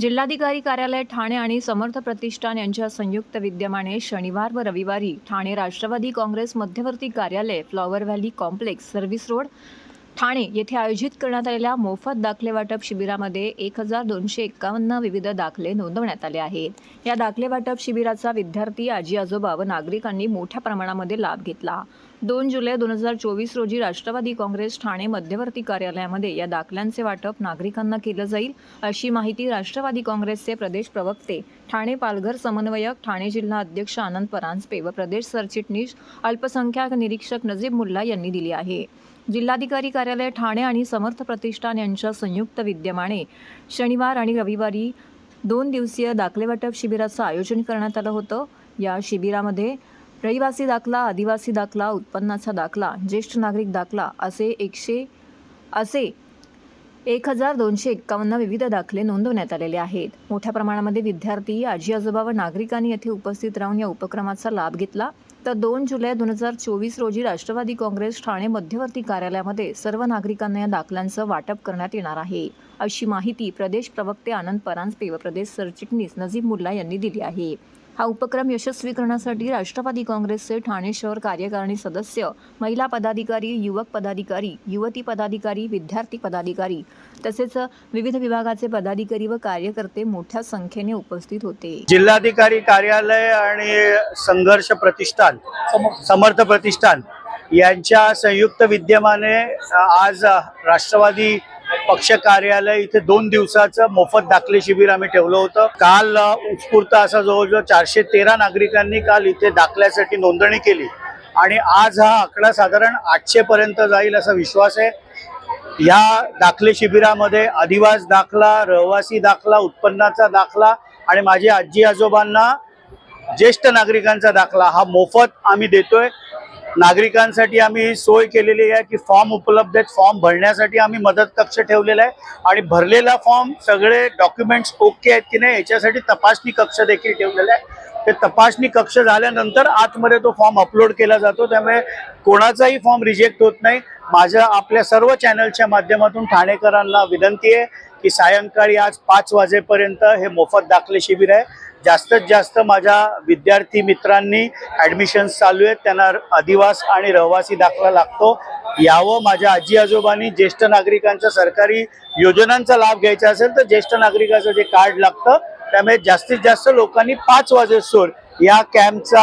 जिल्हाधिकारी कार्यालय ठाणे आणि समर्थ प्रतिष्ठान यांच्या संयुक्त विद्यमाने शनिवार व रविवारी ठाणे राष्ट्रवादी काँग्रेस मध्यवर्ती कार्यालय flower valley complex service road Thane येथे आयोजित करण्यात आलेल्या मोफत दाखले वाटप शिबिरामध्ये एक हजार दोनशे एक्कावन्न विविध दाखले नोंदवण्यात आले आहेत. या दाखले वाटप शिबिराचा विद्यार्थी आजी आजोबा व नागरिकांनी मोठ्या प्रमाणामध्ये लाभ घेतला. दोन जुलै दोन हजार चोवीस रोजी राष्ट्रवादी काँग्रेस ठाणे मध्यवर्ती कार्यालयामध्ये या दाखल्यांचे वाटप नागरिकांना केलं जाईल अशी माहिती राष्ट्रवादी काँग्रेसचे प्रदेश प्रवक्ते ठाणे पालघर समन्वयक ठाणे जिल्हा अध्यक्ष आनंद परांजपे व प्रदेश सरचिटणीस अल्पसंख्याक निरीक्षक नजीब मुल्ला यांनी दिली आहे. जिल्हाधिकारी कार्यालय ठाणे आणि समर्थ प्रतिष्ठान यांच्या संयुक्त विद्यमाने शनिवार आणि रविवारी दोन दिवसीय दाखलेवाटप शिबिराचं आयोजन करण्यात आलं होतं. या शिबिरामध्ये रहिवासी दाखला आदिवासी दाखला उत्पन्नाचा दाखला ज्येष्ठ नागरिक दाखला असे एकशे असे एक हजार दोनशे एक्कावन्न विविध दाखले नोंदवण्यात आलेले आहेत. मोठ्या प्रमाणामध्ये विद्यार्थी आजी आजोबा व नागरिकांनी येथे उपस्थित राहून या उपक्रमाचा लाभ घेतला. तर दोन जुलै दोन हजार चोवीस रोजी राष्ट्रवादी काँग्रेस ठाणे मध्यवर्ती कार्यालयामध्ये सर्व नागरिकांना या दाखल्यांचं वाटप करण्यात येणार आहे. अशी माहिती प्रदेश प्रवक्ते आनंद परांजपे व प्रदेश सरचिटणीस नजीब मुल्ला यांनी दिली आहे. हा उपक्रम यशस्वी करण्यासाठी राष्ट्रवादी काँग्रेसचे ठाणे शहर कार्यकारिणी सदस्य महिला पदाधिकारी युवक पदाधिकारी युवती पदाधिकारी विद्यार्थी पदाधिकारी तसेच विविध विभागाचे पदाधिकारी व कार्यकर्ते मोठ्या संख्येने उपस्थित होते. जिल्हाधिकारी कार्यालय आणि संघर्ष प्रतिष्ठान समर्थ प्रतिष्ठान यांच्या संयुक्त विद्यमाने आज राष्ट्रवादी पक्ष कार्यालय इथे दोन दिवसाचं मोफत दाखले शिबिर आम्ही ठेवलं होतं. काल उत्स्फूर्त असा जवळजवळ चारशे तेरा नागरिकांनी काल इथे दाखल्यासाठी नोंदणी केली. आणि आज हा आकडा साधारण आठशे पर्यंत जाईल असा विश्वास आहे. या दाखले शिबिरामध्ये आदिवास दाखला रहिवासी दाखला उत्पन्नाचा दाखला आणि माझी आजी आजोबांना ज्येष्ठ नागरिकांचा दाखला हा मोफत आम्ही देतोय. नागरिकांसाठी आम्ही सोय केलेली आहे की फॉर्म उपलब्ध आहेत. फॉर्म भरण्यासाठी आम्ही मदत कक्ष ठेवलेला आहे. आणि भरलेला फॉर्म सगळे डॉक्युमेंट्स ओके आहेत की नाही याच्यासाठी तपासणी कक्ष देखील ठेवलेला आहे. ते तपासणी कक्ष झाल्यानंतर आतमध्ये तो फॉर्म अपलोड केला जातो. त्यामुळे कोणाचाही फॉर्म रिजेक्ट होत नाही. माझ्या आपल्या सर्व चॅनलच्या माध्यमातून ठाणेकरांना विनंती आहे की सायंकाळी आज पाच वाजेपर्यंत हे मोफत दाखले शिबिर आहे. जास्तीत जास्त माझ्या विद्यार्थी मित्रांनी ॲडमिशन्स चालू आहेत. त्यांना अधिवास आणि रहिवासी दाखला लागतो. यावं माझ्या आजी आजोबांनी ज्येष्ठ नागरिकांच्या सरकारी योजनांचा लाभ घ्यायचा असेल तर ज्येष्ठ नागरिकाचं जे कार्ड लागतं त्यामुळे जास्तीत जास्त लोकांनी पाच वाजेसोर या कॅम्पचा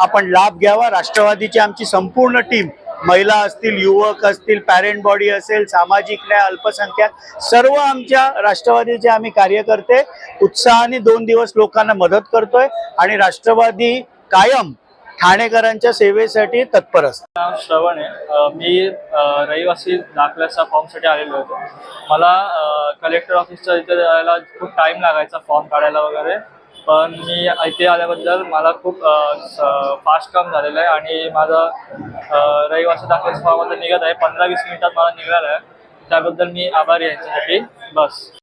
आपण लाभ घ्यावा. राष्ट्रवादीची आमची संपूर्ण टीम महिला असतील युवक असतील पॅरेंट बॉडी असेल सामाजिक न्याय अल्पसंख्याक सर्व आमच्या राष्ट्रवादीचे आम्ही कार्यकर्ते उत्साहाने दोन दिवस लोकांना मदत करतोय आणि राष्ट्रवादी कायम ठाणेकरांच्या सेवेसाठी तत्पर असत. श्रवण आहे. मी रहिवासी दाखल्याचा फॉर्मसाठी आलेलो होतो. मला कलेक्टर ऑफिसच्या इथे जायला खूप टाईम लागायचा फॉर्म काढायला वगैरे. पण मी इथे आल्याबद्दल मला खूप फास्ट काम झालेलं आहे आणि माझं रहिवासी दाखल्याचा फॉर्म निघत आहे. पंधरा वीस मिनिटात मला निघाला आहे. त्याबद्दल मी आभारी आहे यांच्यासाठी बस.